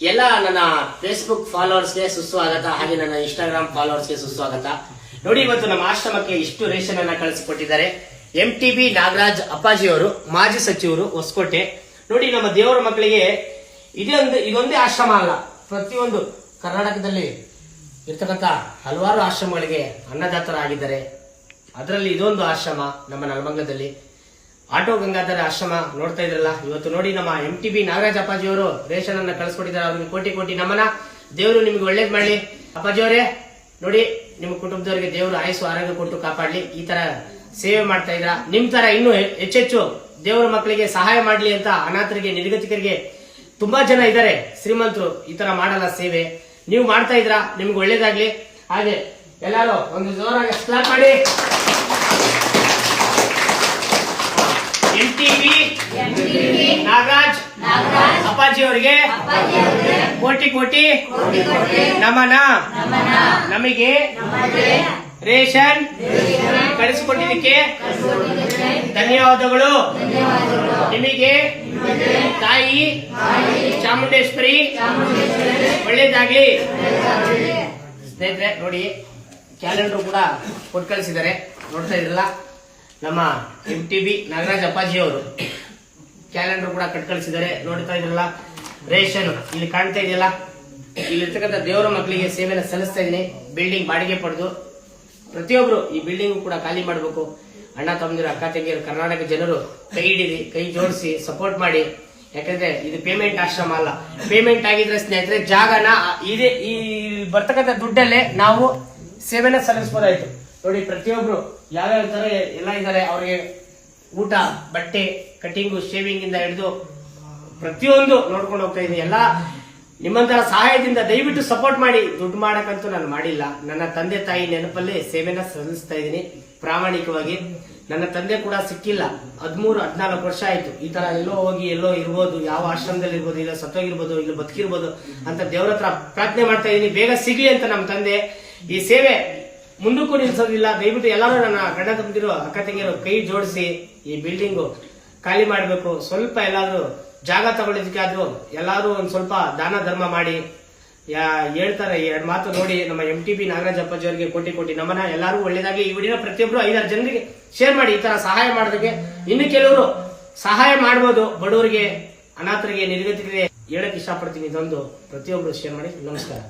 ಎಲ್ಲ ನನ್ನ ಫೇಸ್ಬುಕ್ ಫಾಲೋವರ್ಸ್ಗೆ ಸುಸ್ವಾಗತ, ಹಾಗೆ ನನ್ನ ಇನ್ಸ್ಟಾಗ್ರಾಮ್ ಫಾಲೋವರ್ಸ್ಗೆ ಸುಸ್ವಾಗತ. ನೋಡಿ, ಇವತ್ತು ನಮ್ಮ ಆಶ್ರಮಕ್ಕೆ ಇಷ್ಟು ರೇಷನ್ ಅನ್ನ ಕಳಿಸಿಕೊಟ್ಟಿದ್ದಾರೆ. ಎಂ ಟಿ ಬಿ ನಾಗರಾಜ್ ಅಪ್ಪಾಜಿಯವರು, ಮಾಜಿ ಸಚಿವರು ಹೊಸಕೋಟೆ. ನೋಡಿ, ನಮ್ಮ ದೇವರ ಮಕ್ಕಳಿಗೆ ಇದೊಂದು, ಇದೊಂದೇ ಆಶ್ರಮ ಅಲ್ಲ, ಪ್ರತಿಯೊಂದು ಕರ್ನಾಟಕದಲ್ಲಿ ಇರ್ತಕ್ಕಂಥ ಹಲವಾರು ಆಶ್ರಮಗಳಿಗೆ ಅನ್ನದಾತರಾಗಿದ್ದಾರೆ. ಅದರಲ್ಲಿ ಇದೊಂದು ಆಶ್ರಮ ನಮ್ಮ ನೆಲಮಂಗಲದಲ್ಲಿ. ಆಟೋ ಗಂಗಾಧರ ಆಶ್ರಮ ನೋಡ್ತಾ ಇದ್ರಲ್ಲ? ಇವತ್ತು ನೋಡಿ ನಮ್ಮ ಎಂ ಟಿ ಬಿ ನಾಗರಾಜ್ ಅಪ್ಪಾಜಿಯವರು ರೇಷನ್ ಅನ್ನ ಕಳಿಸ್ಕೊಟ್ಟಿದ್ದಾರೆ ಅವ್ರಿಗೆ ಕೋಟಿ ಕೋಟಿ ನಮನ. ದೇವರು ನಿಮ್ಗೆ ಒಳ್ಳೇದ್ ಮಾಡ್ಲಿ. ಅಪ್ಪಾಜಿಯವರೇ, ನೋಡಿ ನಿಮ್ಮ ಕುಟುಂಬದವರಿಗೆ ದೇವರು ಆಯಸ್ಸು, ಆರೋಗ್ಯ ಕೊಟ್ಟು ಕಾಪಾಡ್ಲಿ. ಈ ತರ ಸೇವೆ ಮಾಡ್ತಾ ಇದ್ರ. ನಿಮ್ ತರ ಇನ್ನೂ ಹೆ- ಹೆಚ್ಚೆಚ್ಚು ದೇವರ ಮಕ್ಕಳಿಗೆ ಸಹಾಯ ಮಾಡ್ಲಿ ಅಂತ ಅನಾಥರಿಗೆ, ನಿರ್ಗತಿಕರಿಗೆ ತುಂಬಾ ಜನ ಇದ್ದಾರೆ. ಶ್ರೀಮಂತರು, ಈ ತರ ಮಾಡಲ್ಲ ಸೇವೆ. ನೀವು ಮಾಡ್ತಾ ಇದ್ರ, ನಿಮ್ಗೆ ಒಳ್ಳೇದಾಗ್ಲಿ. ಹಾಗೆ ಎಲ್ಲಾರು ಒಂದು ಜೋರಾಗಿ ಸ್ಲಾಪ್ ಮಾಡಿ ಎಂ ಟಿ ಬಿ ನಾಗರಾಜ್ ಅಪ್ಪಾಜಿ ಅವರಿಗೆ ಕೋಟಿ ಕೋಟಿ ನಮನ. ನಮಗೆ ರೇಷನ್ ಕಳಿಸಿಕೊಟ್ಟಿದ್ದಕ್ಕೆ ಧನ್ಯವಾದಗಳು. ನಿಮಗೆ ತಾಯಿ ಚಾಮುಂಡೇಶ್ವರಿ ಒಳ್ಳೇದಾಗ್ಲಿ ಸ್ನೇಹಿತರೆ ನೋಡಿ ಕ್ಯಾಲೆಂಡರ್ ಕೂಡ ಕೊಟ್ಟು ಕಳಿಸಿದ್ದಾರೆ. ನೋಡ್ತಾ ಇದ್ರಲ್ಲ ನಮ್ಮ M T B Nagaraj Appaji ಅವರು ಕ್ಯಾಲೆಂಡರ್ ಕೂಡ ಕಟ್ ಕಳಿಸಿದ್ದಾರೆ ನೋಡ್ತಾ ಇದ್ರಲ್ಲ ರೇಷನ್ ಇಲ್ಲಿ ಕಾಣ್ತಾ ಇದೆಯಲ್ಲ? ಇಲ್ಲಿರ್ತಕ್ಕಂಥ ದೇವರ ಮಕ್ಕಳಿಗೆ ಸೇವೆನ ಸಲ್ಲಿಸ್ತಾ ಇದೀನಿ. ಬಿಲ್ಡಿಂಗ್ ಬಾಡಿಗೆ ಪಡೆದು ಪ್ರತಿಯೊಬ್ರು ಈ ಬಿಲ್ಡಿಂಗ್ ಕೂಡ ಖಾಲಿ ಮಾಡಬೇಕು. ಅಣ್ಣ, ತಮ್ಮದಿರು, ಅಕ್ಕ, ತಂಗಿಯರು, ಕರ್ನಾಟಕ ಜನರು ಕೈ ಹಿಡಿರಿ, ಕೈ ಜೋಡಿಸಿ ಸಪೋರ್ಟ್ ಮಾಡಿ. ಯಾಕಂದ್ರೆ ಇದು ಪೇಮೆಂಟ್ ಆಶ್ರಮ ಅಲ್ಲ. ಪೇಮೆಂಟ್ ಆಗಿದ್ರೆ ಸ್ನೇಹಿತರೆ, ಜಾಗನ ಇದೇ ಈ ಬರ್ತಕ್ಕಂಥ ದುಡ್ಡಲ್ಲೇ ನಾವು ಸೇವೆನ ಸಲ್ಲಿಸಬಹುದಾಯ್ತು ನೋಡಿ, ಪ್ರತಿಯೊಬ್ರು ಯಾವ್ಯಾವ ತರ ಎಲ್ಲ ಇದ್ದಾರೆ, ಅವ್ರಿಗೆ ಊಟ, ಬಟ್ಟೆ, ಕಟಿಂಗು, ಶೇವಿಂಗ್ ಇಂದ ಹಿಡಿದು ಪ್ರತಿಯೊಂದು ನೋಡ್ಕೊಂಡು ಹೋಗ್ತಾ ಇದ್ದೀನಿ ಎಲ್ಲ ನಿಮ್ಮಂತರ ಸಹಾಯದಿಂದ ದಯವಿಟ್ಟು ಸಪೋರ್ಟ್ ಮಾಡಿ. ದುಡ್ಡು ಮಾಡಕ್ಕಂತೂ ನಾನು ಮಾಡಿಲ್ಲ. ನನ್ನ ತಂದೆ ತಾಯಿ ನೆನಪಲ್ಲಿ ಸೇವೆನ ಸಲ್ಲಿಸ್ತಾ ಇದ್ದೀನಿ ಪ್ರಾಮಾಣಿಕವಾಗಿ. ನನ್ನ ತಂದೆ ಕೂಡ ಸಿಕ್ಕಿಲ್ಲ. ಹದ್ಮೂರು, ಹದಿನಾಲ್ಕು ವರ್ಷ ಆಯ್ತು. ಈ ತರ ಎಲ್ಲೋ ಹೋಗಿ, ಎಲ್ಲೋ ಇರ್ಬೋದು. ಯಾವ ಆಶ್ರಮದಲ್ಲಿ ಇರ್ಬೋದು, ಇಲ್ಲ ಸತ್ತೋಗಿರ್ಬೋದು, ಇಲ್ಲ ಬದುಕಿರ್ಬೋದು ಅಂತ ದೇವ್ರ ಹತ್ರ ಪ್ರಾರ್ಥನೆ ಮಾಡ್ತಾ ಇದ್ದೀನಿ ಬೇಗ ಸಿಗ್ಲಿ ಅಂತ ನಮ್ಮ ತಂದೆ. ಈ ಸೇವೆ ಮುಂದಕ್ಕೂ ನಿಲ್ಸೋದಿಲ್ಲ. ದಯವಿಟ್ಟು ಎಲ್ಲರೂ ನನ್ನ ಗಂಡ ತಂದಿರೋ ಅಕ್ಕ ತಂಗಿರೋ ಕೈ ಜೋಡಿಸಿ ಈ ಬಿಲ್ಡಿಂಗು ಖಾಲಿ ಮಾಡಬೇಕು. ಸ್ವಲ್ಪ ಎಲ್ಲಾದ್ರೂ ಜಾಗ ತಗೊಳ್ಳೋದಕ್ಕಾದ್ರೂ ಎಲ್ಲರೂ ಒಂದ್ ಸ್ವಲ್ಪ ದಾನ ಧರ್ಮ ಮಾಡಿ. ಯಾ, ಹೇಳ್ತಾರೆ ಎರಡು ಮಾತು ನೋಡಿ ನಮ್ಮ ಎಂ ಟಿ ಪಿ ನಾಗರಾಜ್ ಅಪ್ಪಾಜಿ ಅವರಿಗೆ ಕೋಟಿ ಕೋಟಿ ನಮನ. ಎಲ್ಲರೂ ಒಳ್ಳೇದಾಗಿ ಈ ವಿಡಿಯೋ ಪ್ರತಿಯೊಬ್ರು ಐದಾರು ಜನರಿಗೆ ಶೇರ್ ಮಾಡಿ. ಈ ತರ ಸಹಾಯ ಮಾಡೋದಕ್ಕೆ ಇನ್ನು ಕೆಲವರು ಸಹಾಯ ಮಾಡ್ಬೋದು. ಬಡವರಿಗೆ, ಅನಾಥರಿಗೆ ನಿರ್ಗತಿಗೆ ಹೇಳಕ್ ಇಷ್ಟಪಡ್ತೀನಿ. ಇದೊಂದು ಪ್ರತಿಯೊಬ್ರು ಶೇರ್ ಮಾಡಿ. ನಮಸ್ಕಾರ.